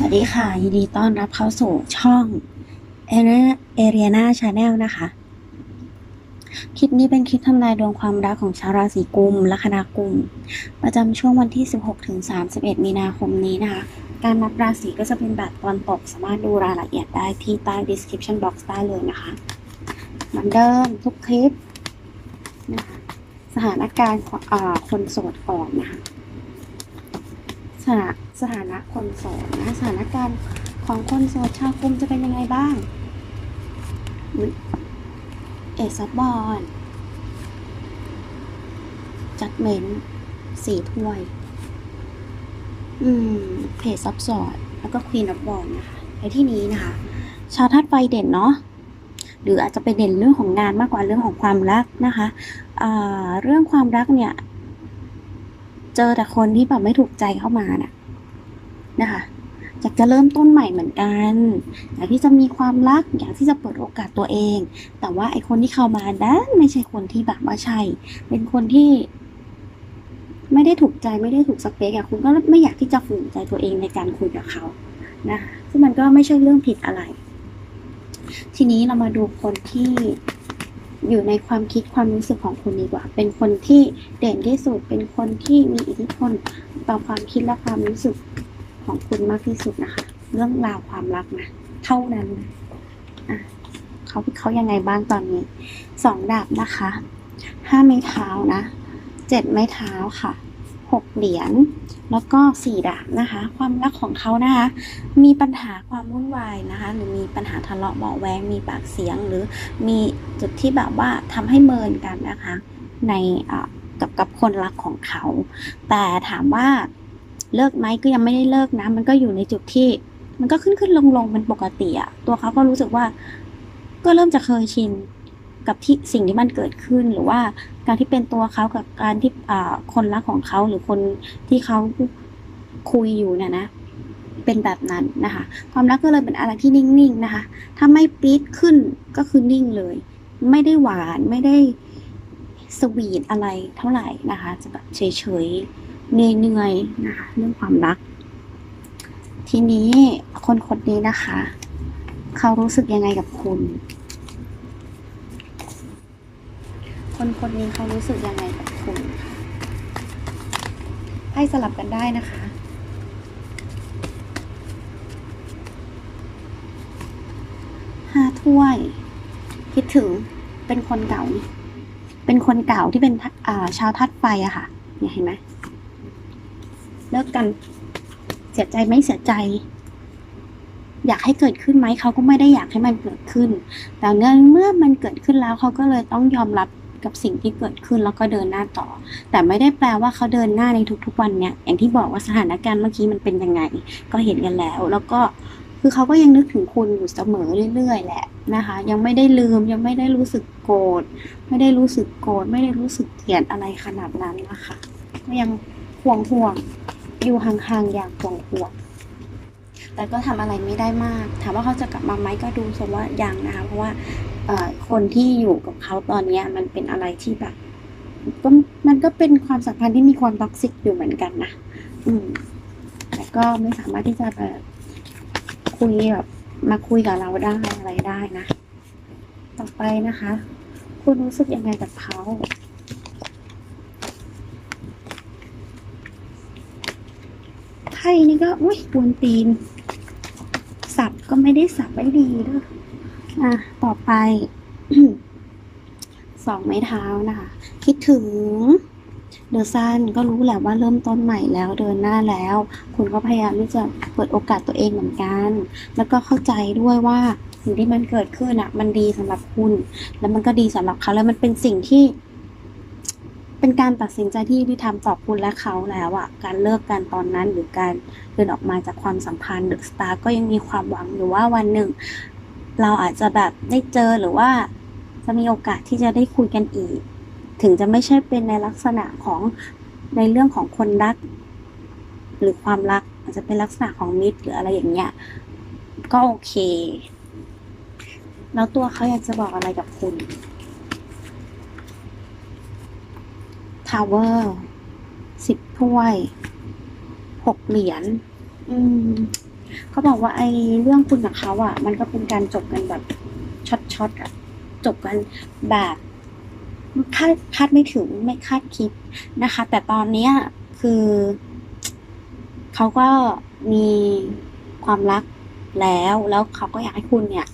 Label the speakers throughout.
Speaker 1: สวัสดีค่ะ ยินดีต้อนรับเข้าสู่ช่องเอเรียนาชาแนลนะคะ คลิปนี้เป็นคลิปทำนายดวงความรักของชาวราศีกุมและคณะกุม ประจำช่วงวันที่ 16ถึง31 มีนาคมนี้นะคะ การนับราศีก็จะเป็นแบบตอนตก สามารถดูรายละเอียดได้ที่ใต้ description box ได้เลยนะคะ เหมือนเดิมทุกคลิปนะคะสถานการณ์คนโสดก่อนนะคะสถานะ สถานะคนโสดนะสถานการณ์ของคนโสดชาวกรุมจะเป็นยังไงบ้างเอซับบอลจัดเมนสี่ถ้วย อืมเพจซับสอดแล้วก็ควีน of บอลนะคะ ในที่นี้นะคะ ชาวธาตุไฟเด่นเนาะหรืออาจจะไปเด่นเรื่องของงานมากกว่าเรื่องของความรักนะคะเรื่องความรักเนี่ย เจอแต่คนที่แบบไม่ถูกใจเข้ามาน่ะ นะคะอยากจะเริ่มต้นใหม่เหมือนกัน อยากที่จะมีความรัก อยากที่จะเปิดโอกาสตัวเอง แต่ว่าไอคนที่เข้ามาดันไม่ใช่คนที่แบบว่าใช่ เป็นคนที่ไม่ได้ถูกใจไม่ได้ถูกสเปกอะคุณก็ไม่อยากที่จะฝืนใจตัวเองในการคุยกับเขานะคะซึ่งมันก็ไม่ใช่เรื่องผิดอะไร ทีนี้เรามาดูคนที่อยู่ในความคิดความรู้สึกของคุณดีกว่า เป็นคนที่เด่นที่สุด เป็นคนที่มีอิทธิพลต่อความคิดและความรู้สึก ของคุณมากที่สุดนะคะ เรื่องราวความรักนะเท่านั้นนะอะเขาเขายังไงบ้างตอนนี้สองดาบนะคะห้าไม้เท้านะเจ็ดไม้เท้าค่ะหกเหรียญแล้วก็สี่ดาบนะคะ ความรักของเขานะคะ มีปัญหาความวุ่นวายนะคะ หรือมีปัญหาทะเลาะเบาแวงมีปากเสียงหรือมีจุดที่แบบว่าทำให้เมินกันนะคะ ในกับกับคนรักของเขา แต่ถามว่า เลิกไหมก็ยังไม่ได้เลิกนะมันก็อยู่ในจุดที่ มันก็ขึ้นขึ้นลงลงเป็นปกติอะตัวเขาก็รู้สึกว่า ก็เริ่มจะเคยชินกับที่สิ่งที่มันเกิดขึ้นหรือว่าการที่เป็นตัวเขากับการที่อ่าคนรักของเขาหรือคนที่เขาคุยอยู่เนี่ยนะ เป็นแบบนั้นนะคะ ความรักก็เลยเป็นอะไรที่นิ่งๆนะคะ ถ้าไม่ปี๊ดขึ้นก็คือนิ่งเลย ไม่ได้หวานไม่ได้สวีทอะไรเท่าไหร่นะคะ จะแบบเฉยๆ เหนื่อยๆนะคะเรื่องความรัก ทีนี้คนคนนี้นะคะ เขารู้สึกยังไงกับคุณ คนคนนี้เขารู้สึกยังไงกับคุณให้สลับกันได้นะคะห้าถ้วย คิดถึงเป็นคนเก่า เป็นคนเก่าที่เป็นชาวทัดไฟอะค่ะเนี่ยเห็นไหม เลิกกัน เสียใจไหมเสียใจ อยากให้เกิดขึ้นไหมเขาก็ไม่ได้อยากให้มันเกิดขึ้น แต่เนื่องเมื่อมันเกิดขึ้นแล้วเขาก็เลยต้องยอมรับกับสิ่งที่เกิดขึ้นแล้วก็เดินหน้าต่อ แต่ไม่ได้แปลว่าเขาเดินหน้าในทุกๆวันเนี่ย อย่างที่บอกว่าสถานการณ์เมื่อกี้มันเป็นยังไง ก็เห็นกันแล้ว แล้วก็คือเขาก็ยังนึกถึงคุณอยู่เสมอเรื่อย ๆ แหละนะคะ ยังไม่ได้ลืมยังไม่ได้รู้สึกโกรธไม่ได้รู้สึกโกรธไม่ได้รู้สึกเกลียดอะไรขนาดนั้นนะคะก็ยังห่วงห่วง อยู่ห่างๆอย่างห่วงห่วงแต่ก็ทำอะไรไม่ได้มาก ถามว่าเขาจะกลับมาไหมก็ดูสมว่ายังนะคะเพราะว่าคนที่อยู่กับเขาตอนเนี้ยมันเป็นอะไรที่แบบก็มันก็เป็นความสัมพันธ์ที่มีความท็อกซิกอยู่เหมือนกันนะอืมแต่ก็ไม่สามารถที่จะแบบคุยแบบมาคุยกับเราได้อะไรได้นะ ต่อไปนะคะ คุณรู้สึกยังไงกับเขา ไพ่นี่ก็อุ้ยกวนตีน สับก็ไม่ได้สับไว้ดีด้วยอะ ต่อไป สองไม้เท้านะคะ คิดถึงเดอะซันก็รู้แหละว่าเริ่มต้นใหม่แล้วเดินหน้าแล้ว คุณก็พยายามที่จะเปิดโอกาสตัวเองเหมือนกัน แล้วก็เข้าใจด้วยว่าสิ่งที่มันเกิดขึ้นอะ มันดีสำหรับคุณ แล้วมันก็ดีสำหรับเขาแล้วมันเป็นสิ่งที่ เป็นการตัดสินใจที่ที่ทำต่อคุณและเขาแล้วอะการเลิกกันตอนนั้นหรือการเดินออกมาจากความสัมพันธ์เดอะสตาร์ก็ยังมีความหวังหรือว่าวันหนึ่ง เราอาจจะแบบได้เจอหรือว่าจะมีโอกาสที่จะได้คุยกันอีก ถึงจะไม่ใช่เป็นในลักษณะของในเรื่องของคนรัก หรือความรักอาจจะเป็นลักษณะของมิตรหรืออะไรอย่างเงี้ยก็โอเค แล้วตัวเขาอยากจะบอกอะไรกับคุณ ทาวเวอร์สิบถ้วยหกเหรียญอืมเขาบอกว่าไอ้เรื่องคุณกับเขาอะ มันก็เป็นการจบกันแบบช็อตๆอะ จบกันแบบคาดคาดไม่ถึงไม่คาดคิดนะคะ แต่ตอนเนี้ยคือเขาก็มีความรักแล้วแล้วเขาก็อยากให้คุณเนี่ย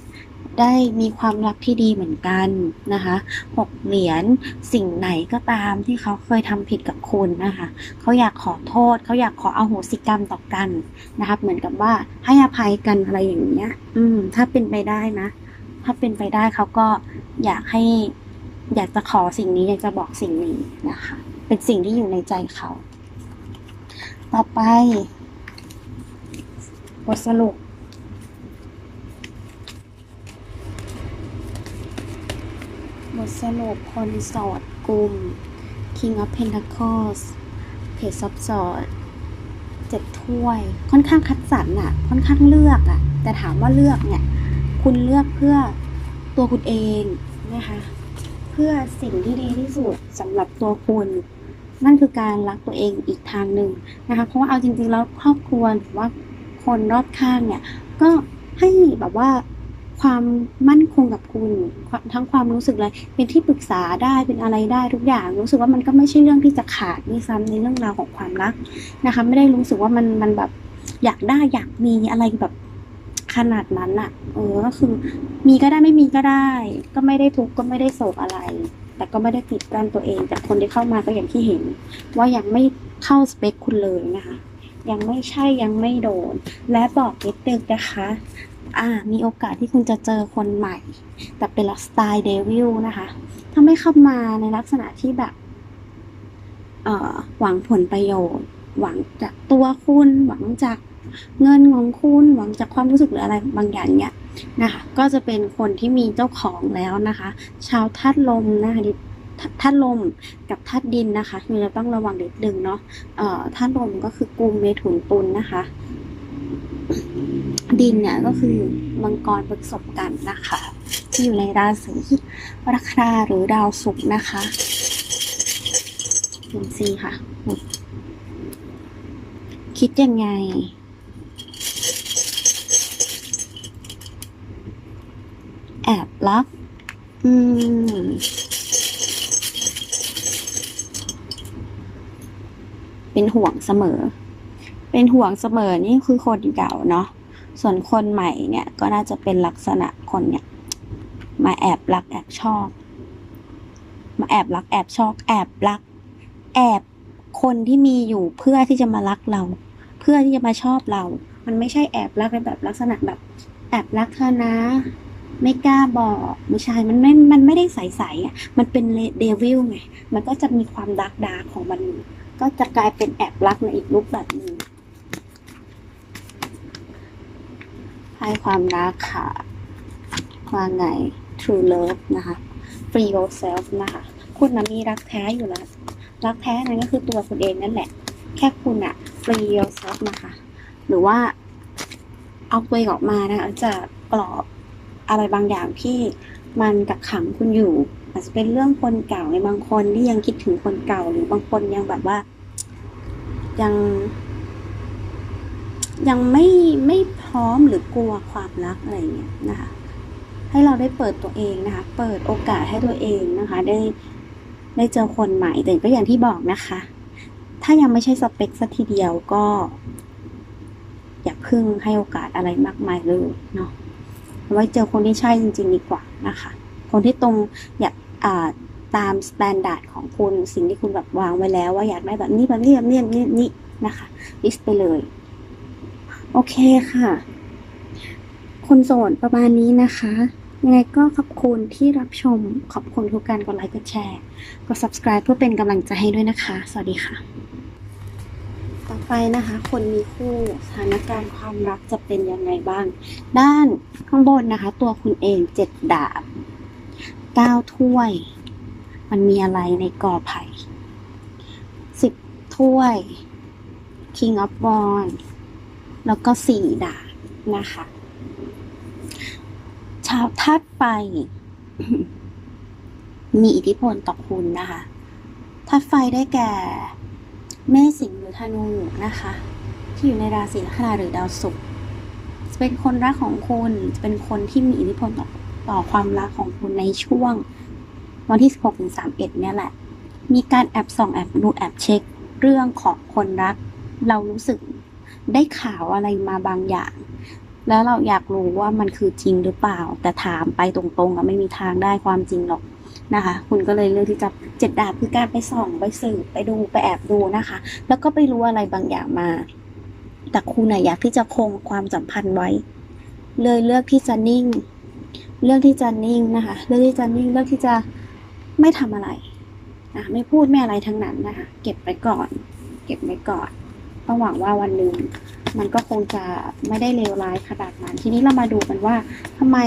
Speaker 1: ได้มีความรักที่ดีเหมือนกันนะคะหกเหรียญสิ่งไหนก็ตามที่เขาเคยทำผิดกับคุณนะคะเขาอยากขอโทษ เขาอยากขออโหสิกรรมต่อกันนะครับเหมือนกับว่าให้อภัยกันอะไรอย่างเงี้ย อืม ถ้าเป็นไปได้นะ ถ้าเป็นไปได้เขาก็อยากให้ อยากจะขอสิ่งนี้อยากจะบอกสิ่งนี้นะคะ เป็นสิ่งที่อยู่ในใจเขา ต่อไปบทสรุป บทสรุปคนโสดกลุ่ม King of Pentacles เพจซับสอดเจ็ดถ้วย ค่อนข้างคัดสรรอะค่อนข้างเลือกอะแต่ถามว่าเลือกเนี่ย คุณเลือกเพื่อตัวคุณเองนะคะ เพื่อสิ่งที่ดีที่สุดสำหรับตัวคุณ นั่นคือการรักตัวเองอีกทางหนึ่งนะคะ เพราะว่าเอาจริงๆแล้วครอบครัวหรือว่าคนรอบข้างเนี่ย ก็ให้แบบว่า ความมั่นคงกับคุณ ทั้งความรู้สึกเลยเป็นที่ปรึกษาได้เป็นอะไรได้ทุกอย่าง รู้สึกว่ามันก็ไม่ใช่เรื่องที่จะขาดด้วยซ้ำในเรื่องราวของความรักนะคะ ไม่ได้รู้สึกว่ามันมันแบบอยากได้อยากมีอะไรแบบขนาดนั้นอะเออก็คือ มีก็ได้ไม่มีก็ได้ ก็ไม่ได้ทุกข์ก็ไม่ได้โศกอะไร แต่ก็ไม่ได้ปิดกั้นตัวเอง แต่คนที่เข้ามาก็อย่างที่เห็น ว่ายังไม่เข้าสเปคคุณเลยนะคะยังไม่ใช่ยังไม่โดน และบอกนิดนึงนะคะ อ่ามีโอกาสที่คุณจะเจอคนใหม่ แต่เป็นลักสไตล์เดวิลนะคะถ้าไม่เข้ามาในลักษณะที่แบบเอ่อหวังผลประโยชน์ หวังจากตัวคุณ หวังจากเงินของคุณ หวังจากความรู้สึกหรืออะไรบางอย่างเนี้ยนะคะ ก็จะเป็นคนที่มีเจ้าของแล้วนะคะ ชาวธาตุลมนะคะธาตุลมกับธาตุดินนะคะคือเราต้องระวังนิดนึงเนาะเอ่อธาตุลมก็คือกุมเมถุนตุลนะคะ ดินเนี่ยก็คือมังกรประสบกันนะคะ ที่อยู่ในราศีรัคนาหรือดาวศุกร์นะคะดูสิค่ะ คิดยังไง แอบรักอืมเป็นห่วงเสมอ เป็นห่วงเสมอนี่คือคนเก่าเนาะ ส่วนคนใหม่เนี่ยก็น่าจะเป็นลักษณะคนเนี่ยมาแอบรักแอบชอบ มาแอบรักแอบชอบ แอบรัก แอบคนที่มีอยู่เพื่อที่จะมารักเรา เพื่อที่จะมาชอบเรา มันไม่ใช่แอบรักในแบบลักษณะแบบ แอบรักเธอนะ ไม่กล้าบอกไม่ใช่มันไม่ มันไม่ได้ใสๆอะ มันเป็นเดวิลไง มันก็จะมีความดักดาของมันก็จะกลายเป็นแอบรักในอีกรูปแบบหนึ่ง ให้ความรักค่ะว่าไง true love นะคะ free yourself นะคะ คุณนะมีรักแท้อยู่แล้ว รักแท้นั่นก็คือตัวคุณเองนั่นแหละ แค่คุณอะ free yourself นะคะ หรือว่า เอาตัวเองออกมานะคะจากกรอบอะไรบางอย่างที่มันกักขังคุณอยู่ อาจจะเป็นเรื่องคนเก่าในบางคนที่ยังคิดถึงคนเก่าหรือบางคนยังแบบว่า ยัง ยังไม่ไม่พ ร้อมหรือกลัวความรักอะไรเงี้ยนะคะให้เราได้เปิดตัวเองนะคะ เปิดโอกาสให้ตัวเองนะคะ ได้ได้เจอคนใหม่แต่ก็อย่างที่บอกนะคะ ถ้ายังไม่ใช่สเปคสักทีเดียวก็ อย่าพึ่งให้โอกาสอะไรมากมายเลยเนาะไว้เจอคนที่ใช่จริง ๆ ดีกว่านะคะ คนที่ตรงอยากอ่าตามสแตนดาร์ดของคุณสิ่งที่คุณแบบวางไว้แล้ว ว่าอยากได้แบบนี้แบบนี้แบบนี้แบบนี้นี่นะคะลิสต์ไปเลย โอเคค่ะ คนโสดประมาณนี้นะคะยังไงก็ขอบคุณที่รับชม ขอบคุณทุกการกดไลค์กดแชร์ กด subscribe เพื่อเป็นกำลังใจให้ด้วยนะคะ สวัสดีค่ะ ต่อไปนะคะ คนมีคู่สถานการณ์ความรักจะเป็นยังไงบ้าง ด้านข้างบนนะคะ ตัวคุณเองเจ็ดดาบเก้าถ้วย มันมีอะไรในกอไผ่สิบถ้วย King of w a n d แล้วก็สี่ดาบนะคะ ชาวธาตุไฟมีอิทธิพลต่อคุณนะคะธาตุไฟได้แก่แม่สิงห์หรือธนูนะคะ ที่อยู่ในราศีลัคนาหรือดาวศุกร์จะเป็นคนรักของคุณจะเป็นคนที่มีอิทธิพลต่อต่อความรักของคุณในช่วง วันที่ 16ถึง31 เนี่ยแหละ มีการแอบส่องแอบดูแอบเช็ค เรื่องของคนรัก เรารู้สึก ได้ข่าวอะไรมาบางอย่าง แล้วเราอยากรู้ว่ามันคือจริงหรือเปล่า แต่ถามไปตรงๆอะไม่มีทางได้ความจริงหรอกนะคะ คุณก็เลยเลือกที่จะเจ็ดดาบคือการไปส่องไปสืบไปดูไปแอบดูนะคะ แล้วก็ไปรู้อะไรบางอย่างมา แต่คุณน่ะอยากที่จะคงความสัมพันธ์ไว้ เลยเลือกที่จะนิ่ง เลือกที่จะนิ่งนะคะเลือกที่จะนิ่งเลือกที่จะไม่ทำอะไรนะไม่พูดไม่อะไรทั้งนั้นนะคะ เก็บไว้ก่อน เก็บไว้ก่อน ก็หวังว่าวันหนึ่งมันก็คงจะไม่ได้เลวร้ายขนาดนั้น ทีนี้เรามาดูกันว่าทำไม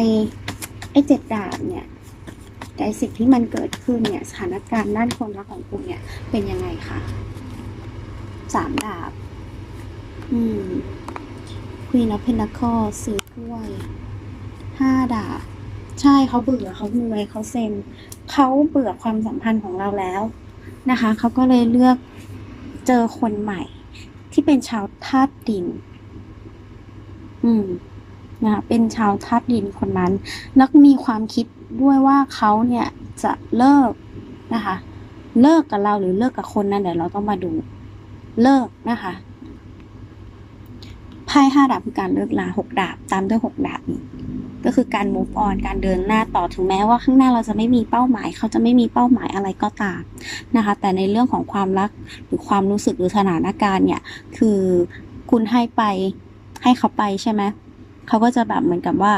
Speaker 1: ไอ้เจ็ดดาบเนี่ยไอ้สิ่งที่มันเกิดขึ้นเนี่ยสถานการณ์ด้านคนรักของคุณเนี่ยเป็นยังไงคะสามดาบ อืม Queen of Pentacles สี่ถ้วยห้าดาบ ใช่เขาเบื่อเขาเหนื่อยเขาเซ็งเขาเบื่อความสัมพันธ์ของเราแล้วนะคะ เขาก็เลยเลือกเจอคนใหม่ ที่เป็นชาวธาตุดิน อืมนะคะเป็นชาวธาตุดินคนนั้น แล้วมีความคิดด้วยว่าเขาเนี่ยจะเลิกนะคะ เลิกกับเราหรือเลิกกับคนนั้นเดี๋ยวเราต้องมาดูเลิกนะคะไพ่ห้าดาบคือการเลิกลาหกดาบตามด้วยหกดาบนี้ ก็คือการ move on การเดินหน้าต่อถึงแม้ว่าข้างหน้าเราจะไม่มีเป้าหมาย เขาจะไม่มีเป้าหมายอะไรก็ตามนะคะ แต่ในเรื่องของความรักหรือความรู้สึกหรือสถานการณ์เนี่ย คือคุณให้ไปให้เขาไปใช่ไหมเขาก็จะแบบเหมือนกับว่า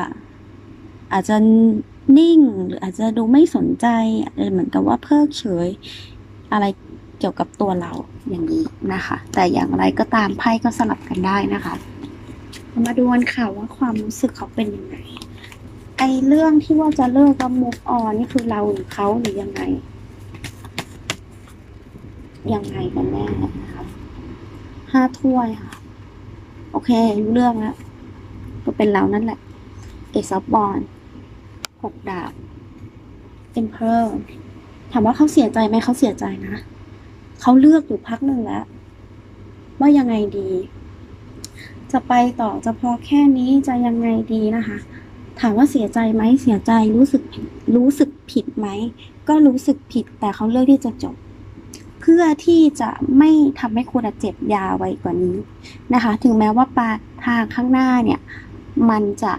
Speaker 1: อาจจะนิ่งหรืออาจจะดูไม่สนใจอาจจะเหมือนกับว่าเพิกเฉยอะไรเกี่ยวกับตัวเราอย่างนี้นะคะ แต่อย่างไรก็ตามไพ่ก็สลับกันได้นะคะ มาดูกันค่ะว่าความรู้สึกเขาเป็นยังไง ไอเรื่องที่ว่าจะเลิกกับ move on นี่คือเราหรือเขาหรือยังไง ยังไงกันแน่นะคะห้าถ้วยค่ะ โอเครู้เรื่องแล้ว ก็เป็นเรานั่นแหละเอซอฟบอลหกดาบ Emperor ถามว่าเขาเสียใจไหมเขาเสียใจนะ เขาเลือกอยู่พักหนึ่งแล้ว ว่ายังไงดี จะไปต่อจะพอแค่นี้จะยังไงดีนะคะ ถามว่าเสียใจไหมเสียใจรู้สึกรู้สึกผิดไหมก็รู้สึกผิดแต่เขาเลือกที่จะจบ เพื่อที่จะไม่ทำให้คุณเจ็บยาไว้กว่านี้นะคะ ถึงแม้ว่าปลายทางข้างหน้าเนี่ย มันจะ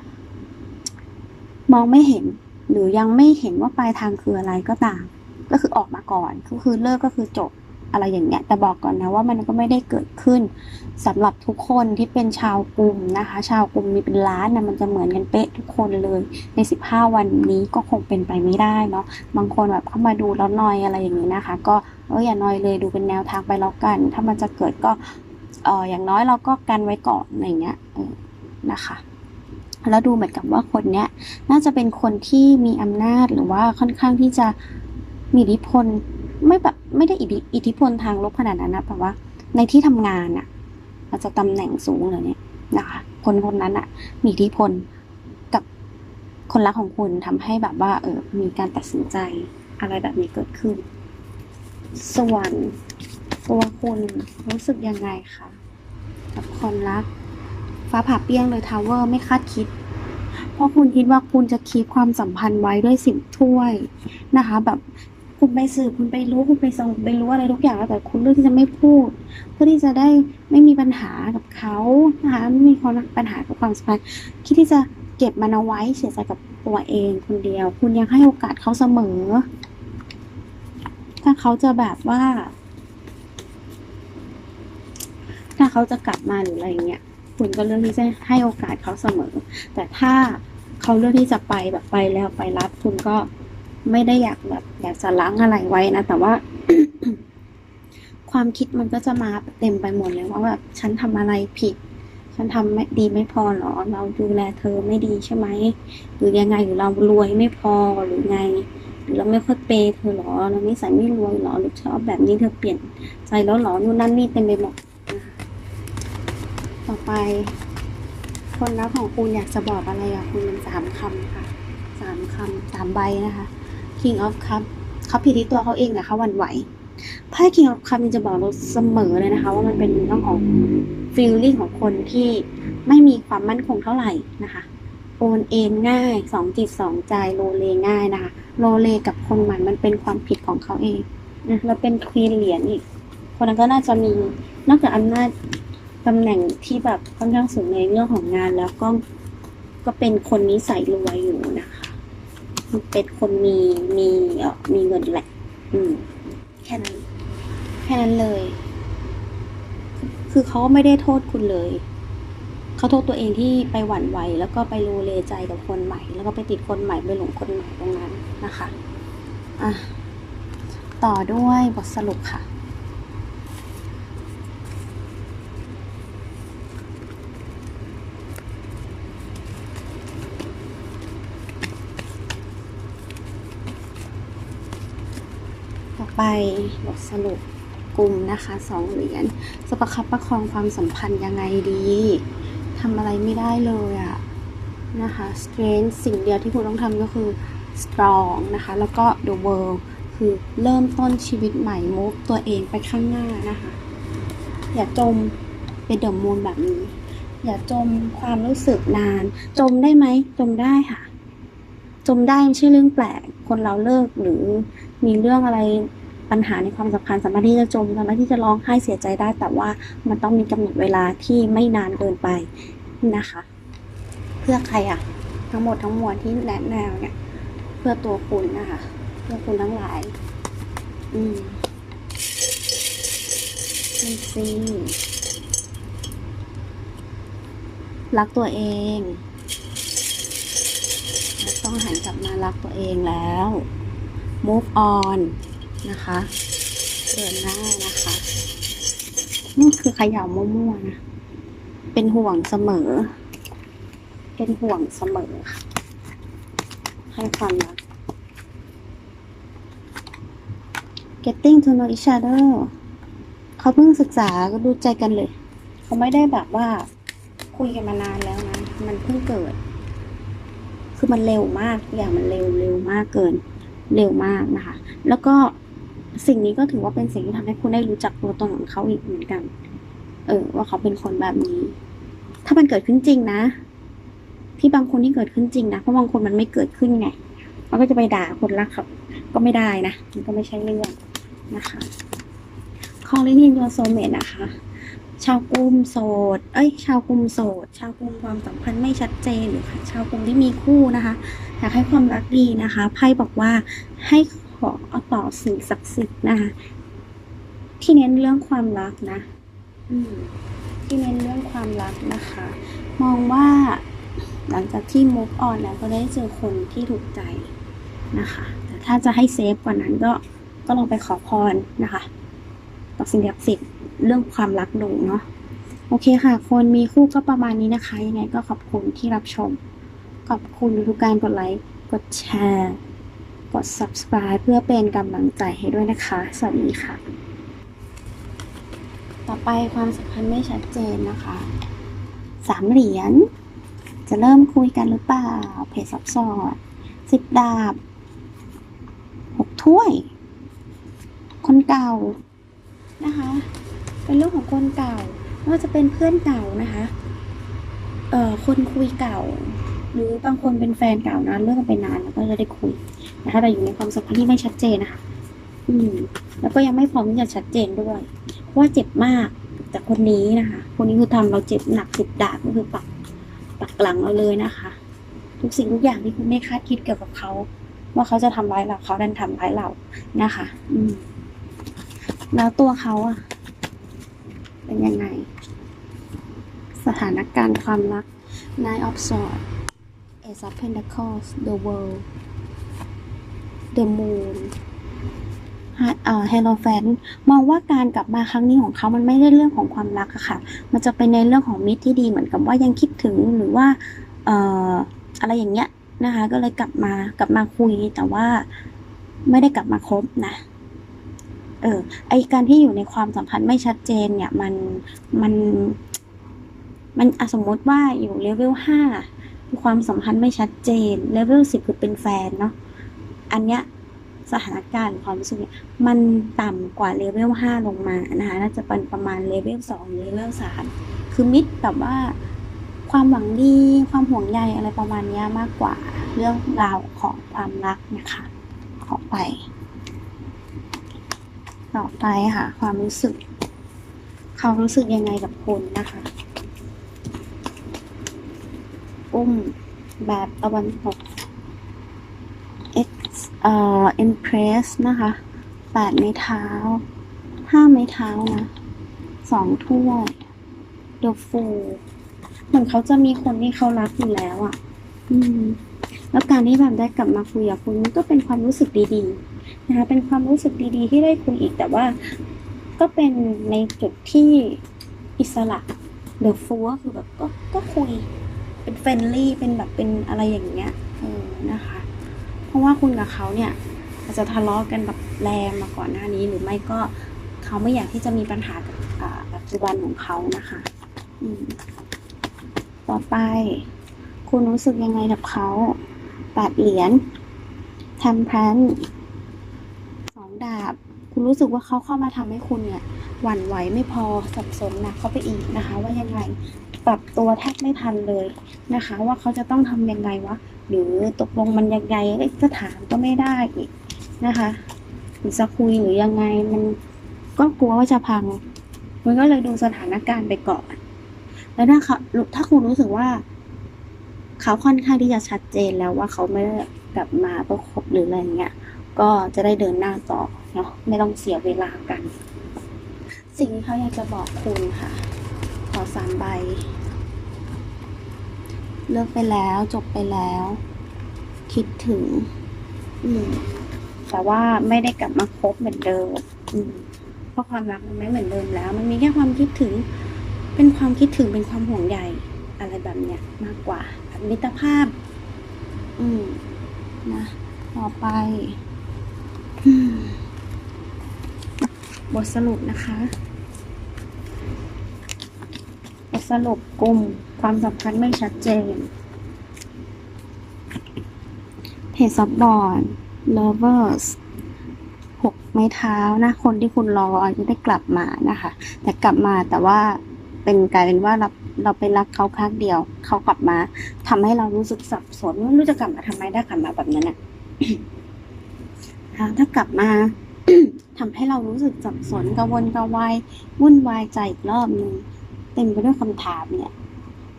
Speaker 1: มองไม่เห็น หรือยังไม่เห็นว่าปลายทางคืออะไรก็ตาม ก็คือออกมาก่อนก็คือเลิกก็คือจบ อะไรอย่างเงี้ยแต่บอกก่อนนะว่ามันก็ไม่ได้เกิดขึ้นสำหรับทุกคนที่เป็นชาวกลุ่มนะคะ ชาวกลุ่มมีเป็นล้านนะมันจะเหมือนกันเป๊ะทุกคนเลยใน 15 วันนี้ก็คงเป็นไปไม่ได้เนาะบางคนแบบเข้ามาดูแล้วนอยอะไรอย่างนี้นะคะ ก็เอออย่านอยเลยดูเป็นแนวทางไปแล้วกัน ถ้ามันจะเกิดก็เอออย่างน้อยเราก็กันไว้ก่อนอะไรอย่างเงี้ยนะคะแล้วดูเหมือนกับว่าคนเนี้ยน่าจะเป็นคนที่มีอำนาจหรือว่าค่อนข้างที่จะมีอิทธิพล ไม่แบบไม่ได้อิทธิพลทางลบขนาดนั้นนะแต่ว่าในที่ทำงานอะอาจจะตำแหน่งสูงเลยเนี่ยนะคะคนคนนั้นอะมีอิทธิพลกับคนรักของคุณทำให้แบบว่าเออมีการตัดสินใจอะไรแบบนี้เกิดขึ้น ส่วนตัวคุณรู้สึกยังไงคะกับคนรัก ฟ้าผ่าเปี้ยงเลยทาวเวอร์ไม่คาดคิดเพราะคุณคิดว่าคุณจะคีบความสัมพันธ์ไว้ด้วยสิบถ้วยนะคะ แบบ คุณไปสืบคุณไปรู้คุณไปส่งไปรู้อะไรทุกอย่างแล้วแต่คุณเลือกที่จะไม่พูด เพื่อที่จะได้ไม่มีปัญหากับเขานะคะไม่มีความปัญหากับความสัมพันธ์คิดที่จะเก็บมันเอาไว้เสียใจกับตัวเองคนเดียว คุณยังให้โอกาสเขาเสมอ ถ้าเขาจะแบบว่า ถ้าเขาจะกลับมาหรืออะไรเงี้ยคุณก็เลือกที่จะให้โอกาสเขาเสมอ แต่ถ้าเขาเลือกที่จะไปแบบไปแล้วไปรับคุณก็ ไม่ได้อยากแบบอยากจะล้างอะไรไว้นะ แต่ว่า ความคิดมันก็จะมาเต็มไปหมดเลยว่าแบบฉันทำอะไรผิด ฉันทำไม่ดีไม่พอหรอ เราดูแลเธอไม่ดีใช่ไหมหรือยังไงหรือเรารวยไม่พอหรือไงหรือเราไม่ค่อยเปย์เธอหรอ เราไม่ใส่ไม่รวยหรอหรือชอบแบบนี้เธอเปลี่ยนใจแล้วหรอนู่นนั่นนี่เต็มไปหมดต่อไป คนรักของคุณอยากจะบอกอะไรอะคุณเป็นสามคำค่ะสามคำสามใบนะคะ King of Cup เขาผิดที่ตัวเขาเองแหละเขาหวันไหวไพ่ King of Cup มันจะบอกเราเสมอเลยนะคะ ว่ามันเป็นเรื่องของ feeling ของคนที่ไม่มีความมั่นคงเท่าไหร่นะคะโอนเอ็นง่ายสองจิตสองใจโลเลง่ายนะคะโลเลกับคนใหม่มันเป็นความผิดของเขาเองนะแล้วเป็นควีนเหรียญอีก คนนั้นก็น่าจะมีนอกจากอำนาจตำแหน่งที่แบบค่อนข้างสูงในเรื่องของงานแล้วก็ก็เป็นคนนิสัยรวยอยู่นะคะ เป็นคนมีมีเออมีเงินแหละ อืม แค่นั้น แค่นั้นเลย คือเขาไม่ได้โทษคุณเลย เขาโทษตัวเองที่ไปหวั่นไหว แล้วก็ไปรูเลใจกับคนใหม่ แล้วก็ไปติดคนใหม่ไปหลงคนใหม่ตรงนั้นนะคะ อะ ต่อด้วยบทสรุปค่ะ ไปบทสรุปกลุ่มนะคะสองเหรียญจะประคับประคองความสัมพันธ์ยังไงดีทำอะไรไม่ได้เลยอะนะคะ strength สิ่งเดียวที่คุณต้องทำก็คือ strong นะคะ แล้วก็ the world คือเริ่มต้นชีวิตใหม่ move ตัวเองไปข้างหน้านะคะ อย่าจมเป็นเด e m มูนแบบนี้ อย่าจมความรู้สึกนาน จมได้ไหม จมได้ค่ะ จมได้ไม่ใช่เรื่องแปลก คนเราเลิกหรือมีเรื่องอะไร ปัญหาในความสัมพันธ์สามารถที่จะจมสามารถที่จะร้องไห้เสียใจได้ แต่ว่ามันต้องมีกำหนดเวลาที่ไม่นานเกินไปนะคะ เพื่อใครอะทั้งหมดทั้งมวลที่แนะแนวเนี่ย เพื่อตัวคุณนะคะ เพื่อคุณทั้งหลาย อืมนั่นสิรักตัวเองต้องหันกลับมารักตัวเองแล้ว move on นะคะเดินหน้านะคะ นี่คือเขย่ามั่วๆนะ เป็นห่วงเสมอ เป็นห่วงเสมอค่ะ ให้ความรัก getting to know each other เขาเพิ่งศึกษาก็ดูใจกันเลย เขาไม่ได้แบบว่า คุยกันมานานแล้วนะ มันเพิ่งเกิด คือมันเร็วมากทุกอย่างมันเร็วเร็วมากเกิน เร็วมากนะคะ แล้วก็ สิ่งนี้ก็ถือว่าเป็นสิ่งที่ทำให้คุณได้รู้จักตัวตนของเขาอีกเหมือนกัน เออ ว่าเขาเป็นคนแบบนี้ ถ้ามันเกิดขึ้นจริงนะ ที่บางคนที่เกิดขึ้นจริงนะเพราะบางคนมันไม่เกิดขึ้นไงมันก็จะไปด่าคนรักเขาก็ไม่ได้นะมันก็ไม่ใช่เรื่องนะคะคองลินินโยโซเมตนะคะ ชาวกลุ่มโสด เอ้ย ชาวกลุ่มโสด ชาวกลุ่มความสัมพันธ์ไม่ชัดเจนหรือชาวกลุ่มที่มีคู่นะคะ อยากให้ความรักดีนะคะ ไพ่บอกว่าให้ ขอเอาต่อสิ่งศักดิ์สิทธิ์นะคะที่เน้นเรื่องความรักนะอืมที่เน้นเรื่องความรักนะคะ มองว่าหลังจากที่ move on แล้วก็ได้เจอคนที่ถูกใจนะคะ แต่ถ้าจะให้เซฟกว่านั้นก็ก็ลองไปขอพรนะคะ ต่อสิ่งศักดิ์สิทธิ์เรื่องความรักดูเนาะโอเคค่ะ คนมีคู่ก็ประมาณนี้นะคะ ยังไงก็ขอบคุณที่รับชม ขอบคุณทุกการกดไลค์ กดแชร์ กด subscribe เพื่อเป็นกำลังใจให้ด้วยนะคะ สวัสดีค่ะ ต่อไปความสัมพันธ์ไม่ชัดเจนนะคะ สามเหรียญ จะเริ่มคุยกันหรือเปล่า เพจซับซ้อนสิบดาบหกถ้วย คนเก่านะคะ เป็นเรื่องของคนเก่าว่าจะเป็นเพื่อนเก่านะคะเอ่อคนคุยเก่า หรือบางคนเป็นแฟนเก่านะเลิกกันไปนานแล้วก็จะได้คุย นะคะแต่อยู่ในความสัมพันธ์ที่ไม่ชัดเจนนะคะ อืม แล้วก็ยังไม่พร้อมที่จะชัดเจนด้วย เพราะว่าเจ็บมากจากคนนี้นะคะ คนนี้คือทำเราเจ็บหนักสิบดาบก็คือปักปักหลังเราเลยนะคะ ทุกสิ่งทุกอย่างที่คุณไม่คาดคิดเกี่ยวกับเขา ว่าเขาจะทำร้ายเราเขาดันทำร้ายเรานะคะ อืม แล้วตัวเขาอะเป็นยังไง สถานการณ์ความรัก Nine of Swords Ace of Pentacles The World The Moon เอ่อ h e l o f a n มองว่าการกลับมาครั้งนี้ของเขามันไม่ได้เรื่องของความรักอะค่ะ มันจะเป็นในเรื่องของมิตรที่ดีเหมือนกับว่ายังคิดถึงหรือว่าเออะไรอย่างเงี้ยนะคะ ก็เลยกลับมากลับมาคุยแต่ว่าไม่ได้กลับมาคบนะเออไอการที่อยู่ในความสัมพันธ์ไม่ชัดเจนเนี่ยมันมันมันสมมติว่าอยู่เลเวลห้าความสัมพันธ์ไม่ชัดเจนเลเวลสิบคือเป็นแฟนเนาะ อันเนี้ยสถานการณ์ความรู้สึกเนี่ยมันต่ำกว่าเลเวลห้าลงมานะคะน่าจะเป็นประมาณเลเวลสองเลเวลสามคือมิดแบบว่าความหวังดี ความห่วงใยอะไรประมาณนี้มากกว่าเรื่องราวของความรักนะคะขอไป ต่อไปค่ะ ความรู้สึก เขารู้สึกยังไงกับคุณนะคะอุ้มแบบตะวันตก เอ่อ Impress นะคะแปดไม้เท้าห้าไม้เท้านะสองถ้วย The Fool เหมือนเขาจะมีคนที่เขารักอยู่แล้วอะ่ะ อืม แล้วการที่แบบได้กลับมาคุยกับคุณก็เป็นความรู้สึกดีๆนะคะ เป็นความรู้สึกดีๆ ที่ได้คุยอีกแต่ว่า ก็เป็นในจุดที่อิสระ The Fool ก็คือแบบก็ก็คุยเป็นเฟรนลี่เป็นแบบเป็นอะไรอย่างเงี้ยเออนะคะ เพราะว่าคุณกับเขาเนี่ยอาจจะทะเลาะกันแบบแรงมาก่อนหน้านี้ หรือไม่ก็เขาไม่อยากที่จะมีปัญหากับปัจจุบันของเขานะคะ ต่อไป คุณรู้สึกยังไงกับเขาแปดเหรียญทำแพนสองดาบ คุณรู้สึกว่าเขาเข้ามาทำให้คุณเนี่ยหวั่นไหวไม่พอสับสนนักเข้าไปอีกนะคะ ว่ายังไงปรับตัวแทบไม่ทันเลยนะคะ ว่าเขาจะต้องทำยังไงวะ หรือตกลงมันยังไงเอ้ยจะถามก็ไม่ได้อีกนะคะหรือจะคุยหรือยังไงมันก็กลัวว่าจะพัง มันก็เลยดูสถานการณ์ไปก่อน แล้วถ้าเขาถ้าคุณรู้สึกว่า เขาค่อนข้างที่จะชัดเจนแล้วว่าเขาไม่ได้กลับมาเพื่อคบหรืออะไรเงี้ย ก็จะได้เดินหน้าต่อเนาะไม่ต้องเสียเวลากัน สิ่งที่เขาอยากจะบอกคุณค่ะ ขอสามใบ เลิกไปแล้วจบไปแล้ว คิดถึง อืม แต่ว่าไม่ได้กลับมาคบเหมือนเดิม อืม เพราะความรักมันไม่เหมือนเดิมแล้ว มันมีแค่ความคิดถึง เป็นความคิดถึงเป็นความห่วงใยอะไรแบบเนี้ยมากกว่าแบบมิตรภาพ อืม นะต่อไปบทสรุปนะคะ บทสรุปกลุ่ม ความสัมพันธ์ไม่ชัดเจนเพจซับบอร์ด lovers หกไม้เท้านะคนที่คุณรอจะได้กลับมานะคะ แต่กลับมาแต่ว่าเป็นกลายเป็นว่าเราเราไปรักเขาครั้งเดียว เขากลับมาทำให้เรารู้สึกสับสนไม่รู้จะกลับมาทำไมได้กลับมาแบบนั้นอะถ้ากลับมาทำให้เรารู้สึกสับสนกระวนกระวายวุ่นวายใจอีกรอบนึงเต็มไปด้วยคำถามเนี่ย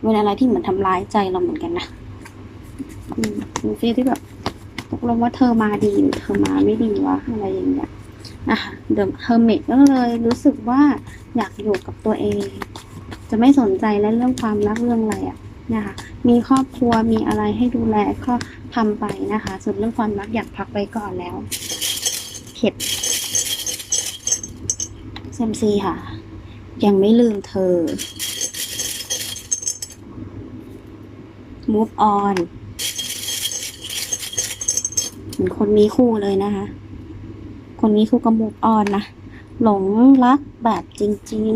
Speaker 1: เป็นอะไรที่เหมือนทำร้ายใจเราเหมือนกันนะมเป็นฟีลที่แบบตกลงว่าเธอมาดีหรือเธอมาไม่ดีวะอะไรอย่างเงี้ยนะคะเดิมเธอเมกก็เลยรู้สึกว่าอยากอยู่กับตัวเอง จะไม่สนใจและเรื่องความรักเรื่องอะไรอะนะคะมีครอบครัวมีอะไรให้ดูแลก็ทำไปนะคะ ส่วนเรื่องความรักอยากพักไปก่อนแล้วเข็ดเซมซีค่ะ ยังไม่ลืมเธอ move on เหมือนคนมีคู่เลยนะคะ คนนี้คู่ก็ move on นะ หลงรักแบบจริง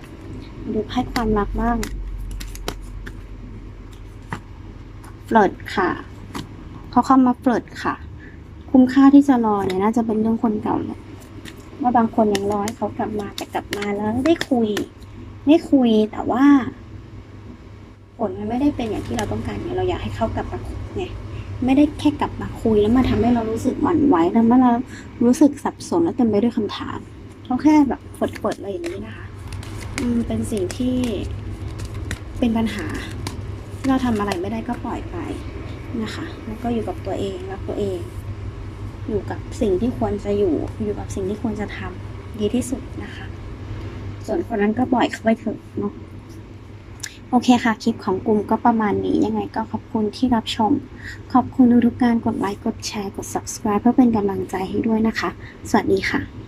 Speaker 1: ๆ ดูไพ่ความรักบ้างเฟลิดค่ะ เขาเข้ามาเฟลิดค่ะ คุ้มค่าที่จะรอเนี่ยน่าจะเป็นเรื่องคนเก่าแหละว่าบางคนยังรอให้เขากลับมาแต่กลับมาแล้วได้คุยได้คุยแต่ว่า ผลมันไม่ได้เป็นอย่างที่เราต้องการไงเราอยากให้เขากลับมาคุยไงไม่ได้แค่กลับมาคุยแล้วมาทำให้เรารู้สึกหวั่นไหวทำให้เรารู้สึกสับสนและเต็มไปด้วยคำถามเขาแค่แบบเปิดๆอะไรอย่างนี้นะคะอืมเป็นสิ่งที่เป็นปัญหา เราทำอะไรไม่ได้ก็ปล่อยไปนะคะ แล้วก็อยู่กับตัวเองรักตัวเอง อยู่กับสิ่งที่ควรจะอยู่ อยู่กับสิ่งที่ควรจะทำดีที่สุดนะคะ ส่วนคนนั้นก็ปล่อยเขาไปเถอะเนาะ โอเคค่ะ คลิปของกลุ่มก็ประมาณนี้ ยังไงก็ขอบคุณที่รับชม ขอบคุณทุกการกดไลค์ กดแชร์ กด subscribe เพื่อเป็นกำลังใจให้ด้วยนะคะ สวัสดีค่ะ